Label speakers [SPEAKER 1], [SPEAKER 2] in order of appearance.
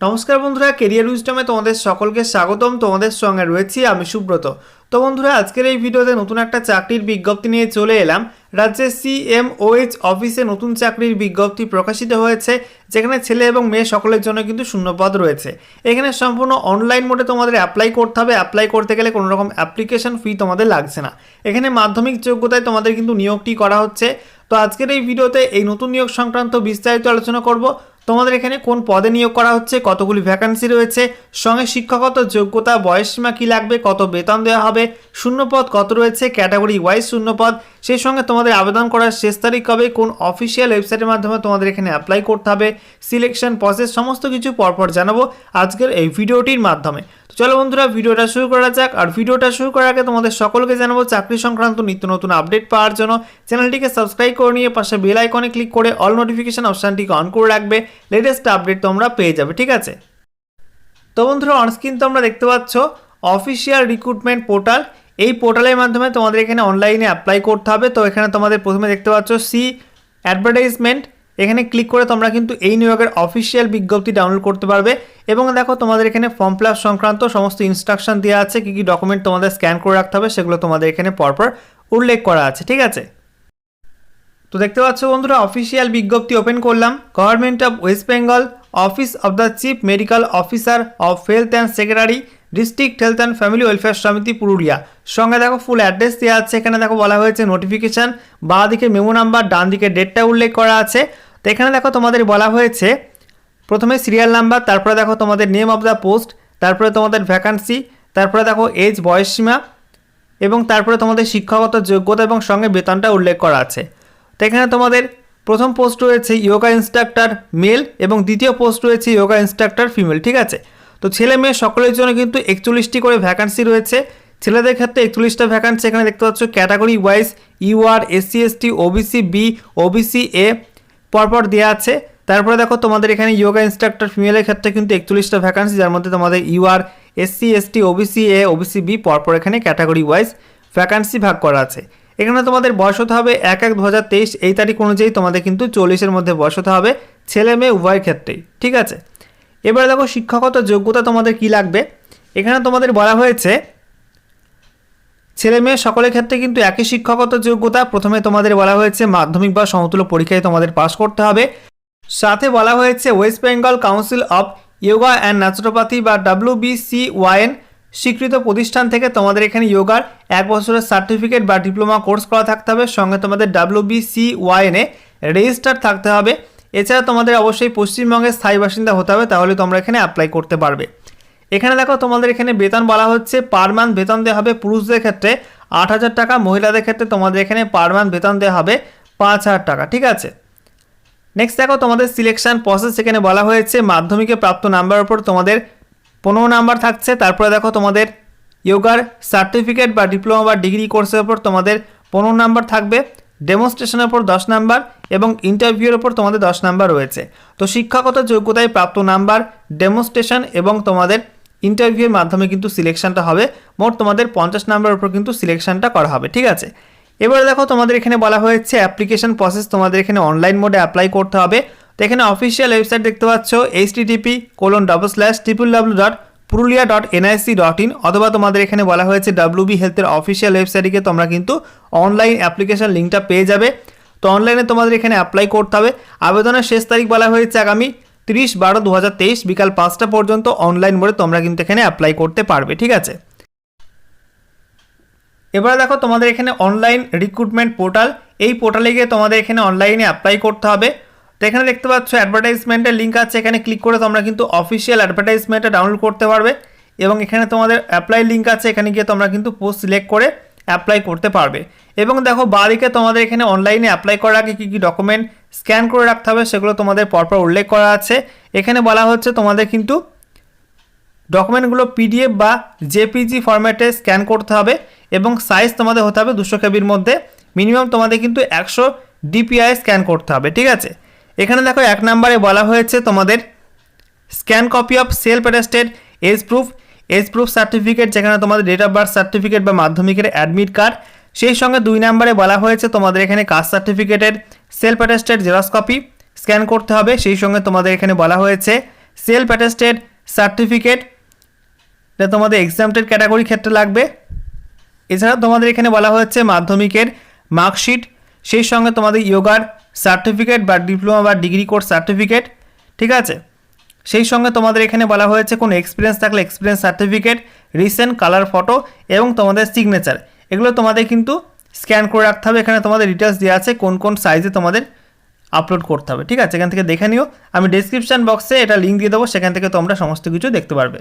[SPEAKER 1] নমস্কার বন্ধুরা কেরিয়ার উইস্টমে তোমাদের সকলকে স্বাগতম, তোমাদের সঙ্গে রয়েছি আমি সুব্রত। তো বন্ধুরা, আজকের এই ভিডিওতে নতুন একটা চাকরির বিজ্ঞপ্তি নিয়ে চলে এলাম। রাজ্যের সিএমওএইচ অফিসে নতুন চাকরির বিজ্ঞপ্তি প্রকাশিত হয়েছে, যেখানে ছেলে এবং মেয়ে সকলের জন্য কিন্তু শূন্যপদ রয়েছে। এখানে সম্পূর্ণ অনলাইন মোডে তোমাদের অ্যাপ্লাই করতে হবে। অ্যাপ্লাই করতে গেলে কোনো রকম অ্যাপ্লিকেশন ফি তোমাদের লাগছে না। এখানে মাধ্যমিক যোগ্যতায় তোমাদের কিন্তু নিয়োগটি করা হচ্ছে। তো আজকের এই ভিডিওতে এই নতুন নিয়োগ সংক্রান্ত বিস্তারিত আলোচনা করব। তোমাদের এখানে কোন পদে নিয়োগ করা হচ্ছে? কতগুলি ভ্যাকান্সি রয়েছে? সঙ্গে শিক্ষাগত যোগ্যতা, বয়সসীমা কী লাগবে? কত বেতন দেওয়া হবে? শূন্যপদ কত রয়েছে? ক্যাটাগরি ওয়াইজ শূন্যপদ। সেই সঙ্গে তোমাদের আবেদন করার শেষ তারিখ কবে? কোন অফিসিয়াল ওয়েবসাইটের মাধ্যমে তোমাদের এখানে অ্যাপ্লাই করতে হবে? সিলেকশন প্রসেস সমস্ত কিছু পরপর জানাব আজকের এই ভিডিওটির মাধ্যমে। চলো বন্ধুরা, ভিডিওটা শুরু করা যাক। আর ভিডিওটা শুরু করার আগে তোমাদের সকলকে জানাব, চাকরি সংক্রান্ত নিত্য নতুন আপডেট পাওয়ার জন্য চ্যানেলটিকে সাবস্ক্রাইব করে নিয়ে পাশে বেল আইকনে ক্লিক করে অল নোটিফিকেশন অপশানটিকে অন করে রাখবে। লেটেস্ট আপডেট তোমরা পেয়ে যাবে, ঠিক আছে? তো বন্ধুরা অনস্ক্রিন তোমরা দেখতে পাচ্ছ অফিসিয়াল রিক্রুটমেন্ট পোর্টাল এই পোর্টালের মাধ্যমে তোমাদের এখানে অনলাইনে অ্যাপ্লাই করতে হবে। তো এখানে তোমাদের প্রথমে দেখতে পাচ্ছ সি অ্যাডভার্টাইজমেন্ট এখানে ক্লিক করে তোমরা কিন্তু এই নিয়োগের অফিসিয়াল বিজ্ঞপ্তি ডাউনলোড করতে পারবে। এবং দেখো, তোমাদের এখানে ফর্ম ফিল সংক্রান্ত সমস্ত ইনস্ট্রাকশন দেওয়া আছে, কী কী ডকুমেন্ট তোমাদের স্ক্যান করে রাখতে হবে, সেগুলো তোমাদের এখানে পরপর উল্লেখ করা আছে, ঠিক আছে? তো দেখতে পাচ্ছ বন্ধুরা অফিসিয়াল বিজ্ঞপ্তি ওপেন করলাম। Government of West Bengal office of the chief medical officer of health and secretary district health and family welfare সমিতি পুরুলিয়া সঙ্গে দেখো ফুল অ্যাড্রেস দেওয়া আছে, এখানে দেখো বলা হয়েছে নোটিফিকেশান বাঁ দিকে মেমো নাম্বার ডান দিকে ডেটটা উল্লেখ করা আছে। তো এখানে দেখো তোমাদের বলা হয়েছে, প্রথমে সিরিয়াল নাম্বার তারপরে দেখো তোমাদের নেম অফ দ্য পোস্ট তারপরে তোমাদের ভ্যাকান্সি তারপরে দেখো এজ বয়সসীমা এবং তারপরে তোমাদের শিক্ষাগত যোগ্যতা এবং সঙ্গে বেতনটা উল্লেখ করা আছে। তো এখানে তোমাদের প্রথম পোস্ট রয়েছে ইয়োগা ইনস্ট্রাক্টর মেল এবং দ্বিতীয় পোস্ট রয়েছে ইয়োগা ইনস্ট্রাক্টর ফিমেল ঠিক আছে? তো ছেলে মেয়ে সকলের জন্য কিন্তু একচল্লিশটি করে ভ্যাকান্সি রয়েছে। ছেলেদের ক্ষেত্রে একচল্লিশটা ভ্যাকান্সি এখানে দেখতে পাচ্ছ category wise UR SC ST OBC B OBC A পরপর দেওয়া আছে। তারপরে দেখো তোমাদের এখানে ইয়োগা ইনস্ট্রাক্টর ফিমেলের ক্ষেত্রে কিন্তু একচল্লিশটা ভ্যাকান্সি যার মধ্যে তোমাদের UR SC ST OBC A OBC B পরপর এখানে ক্যাটাগরি ওয়াইজ ভ্যাকান্সি ভাগ করা আছে। এখানে তোমাদের বয়স হতে হবে এক এক দু এই তারিখ অনুযায়ী তোমাদের কিন্তু চল্লিশের মধ্যে বয়স হতে হবে ছেলে মেয়ে উভয়ের ক্ষেত্রেই, ঠিক আছে? এবারে দেখো শিক্ষাগত যোগ্যতা তোমাদের কি লাগবে? এখানে তোমাদের বলা হয়েছে ছেলে মেয়ে সকলের ক্ষেত্রে কিন্তু একই শিক্ষাগত যোগ্যতা। প্রথমে তোমাদের বলা হয়েছে মাধ্যমিক বা সমতুল্য পরীক্ষায় তোমাদের পাশ করতে হবে। সাথে বলা হয়েছে West Bengal council of yoga and naturopathy বা ডাব্লিউবিসি ওয়াইএন স্বীকৃত প্রতিষ্ঠান থেকে তোমাদের এখানে যোগার এক বছরের সার্টিফিকেট বা ডিপ্লোমা কোর্স করা থাকতে হবে। সঙ্গে তোমাদের ডাব্লিউবিসি ওয়াইএনে রেজিস্টার থাকতে হবে। এছাড়া তোমাদের অবশ্যই পশ্চিমবঙ্গের স্থায়ী বাসিন্দা হতে হবে, তাহলে তোমরা এখানে অ্যাপ্লাই করতে পারবে। এখানে দেখো তোমাদের এখানে বেতন বলা হচ্ছে পার মান্থ বেতন দেওয়া হবে পুরুষদের ক্ষেত্রে আট হাজার টাকা, মহিলাদের ক্ষেত্রে তোমাদের এখানে পার মান্থ বেতন দেওয়া হবে পাঁচ হাজার টাকা, ঠিক আছে? নেক্সট দেখো তোমাদের সিলেকশন প্রসেস এখানে বলা হয়েছে মাধ্যমিকে প্রাপ্ত নাম্বারের উপর তোমাদের পনেরো নাম্বার থাকছে, তারপরে দেখো তোমাদের ইয়োগার সার্টিফিকেট বা ডিপ্লোমা বা ডিগ্রি কোর্সের উপর তোমাদের পনেরো নাম্বার থাকবে ডেমনস্ট্রেশনের উপর দশ নাম্বার এবং ইন্টারভিউর উপর তোমাদের দশ নাম্বার রয়েছে। তো শিক্ষাগত যোগ্যতায় প্রাপ্ত নাম্বার ডেমনস্ট্রেশন এবং তোমাদের ইন্টারভিউয়ের মাধ্যমে কিন্তু সিলেকশনটা হবে। মোট তোমাদের পঞ্চাশ নাম্বার উপর কিন্তু সিলেকশনটা করা হবে, ঠিক আছে? এবারে দেখো তোমাদের এখানে বলা হয়েছে অ্যাপ্লিকেশন প্রসেস তোমাদের এখানে অনলাইন মোডে অ্যাপ্লাই করতে হবে। তো এখানে অফিসিয়াল ওয়েবসাইট দেখতে পাচ্ছ H TP colon double slash triple W dot Purulia dot NIC dot in অথবা তোমাদের এখানে বলা হয়েছে ডাব্লিউবি হেলথের অফিসিয়াল ওয়েবসাইটে তোমরা কিন্তু অনলাইন অ্যাপ্লিকেশন লিঙ্কটা পেয়ে যাবে। তো অনলাইনে তোমাদের এখানে অ্যাপ্লাই করতে হবে। আবেদনের শেষ তারিখ বলা হয়েছে আগামী তিরিশ বারো দু বিকাল পাঁচটা পর্যন্ত অনলাইন মোডে তোমরা কিন্তু এখানে অ্যাপ্লাই করতে পারবে, ঠিক আছে? এবারে দেখো তোমাদের এখানে অনলাইন রিক্রুটমেন্ট পোর্টাল এই পোর্টালে গিয়ে তোমাদের এখানে অনলাইনে অ্যাপ্লাই করতে হবে। তো এখানে দেখতে পাচ্ছ অ্যাডভার্টাইজমেন্টের লিঙ্ক আছে, এখানে ক্লিক করে তোমরা কিন্তু অফিসিয়াল অ্যাডভার্টাইজমেন্টটা ডাউনলোড করতে পারবে। এবং এখানে তোমাদের অ্যাপ্লাই লিঙ্ক আছে, এখানে গিয়ে তোমরা কিন্তু পোস্ট সিলেক্ট করে অ্যাপ্লাই করতে পারবে। এবং দেখো বাদিকে তোমাদের এখানে অনলাইনে অ্যাপ্লাই করার আগে কী কী ডকুমেন্ট স্ক্যান করে রাখতে হবে সেগুলো তোমাদের পরপর উল্লেখ করা আছে। এখানে বলা হচ্ছে তোমাদের কিন্তু ডকুমেন্টগুলো পিডিএফ বা জেপিজি ফরম্যাটে স্ক্যান করতে হবে এবং সাইজ তোমাদের হতে হবে দুশো কেবির মধ্যে। মিনিমাম তোমাদের কিন্তু একশো ডিপিআই স্ক্যান করতে হবে, ঠিক আছে? এখানে দেখো, এক নম্বরে বলা হয়েছে তোমাদের scan copy of self attested age proof age proof certificate যেখানে তোমাদের ডেট অফ বার্থ সার্টিফিকেট বা মাধ্যমিকের অ্যাডমিট কার্ড সেই সঙ্গে দুই নম্বরে বলা হয়েছে তোমাদের এখানে কাস্ট সার্টিফিকেটের self attested xerox copy scan করতে হবে। সেই সঙ্গে তোমাদের এখানে বলা হয়েছে সেলফ অ্যাটেস্টেড সার্টিফিকেট এটা তোমাদের এক্সামটেড ক্যাটাগরি ক্ষেত্রে লাগবে। এছাড়া তোমাদের এখানে বলা হয়েছে মাধ্যমিকের মার্কশিট সেই সঙ্গে তোমাদের ইয়োগার সার্টিফিকেট বা ডিপ্লোমা বা ডিগ্রি কোর্স সার্টিফিকেট ঠিক আছে? সেই সঙ্গে তোমাদের এখানে বলা হয়েছে কোনো এক্সপিরিয়েন্স থাকলে experience certificate recent colour photo এবং তোমাদের সিগনেচার এগুলো তোমাদের কিন্তু স্ক্যান করে রাখতে হবে। এখানে তোমাদের ডিটেলস দেওয়া আছে কোন কোন সাইজে তোমাদের আপলোড করতে হবে। ঠিক আছে? এখান থেকে দেখে নিও। আমি ডিসক্রিপশান বক্সে এটা লিঙ্ক দিয়ে দেবো। সেখান থেকে তোমরা সমস্ত কিছু দেখতে পারবে।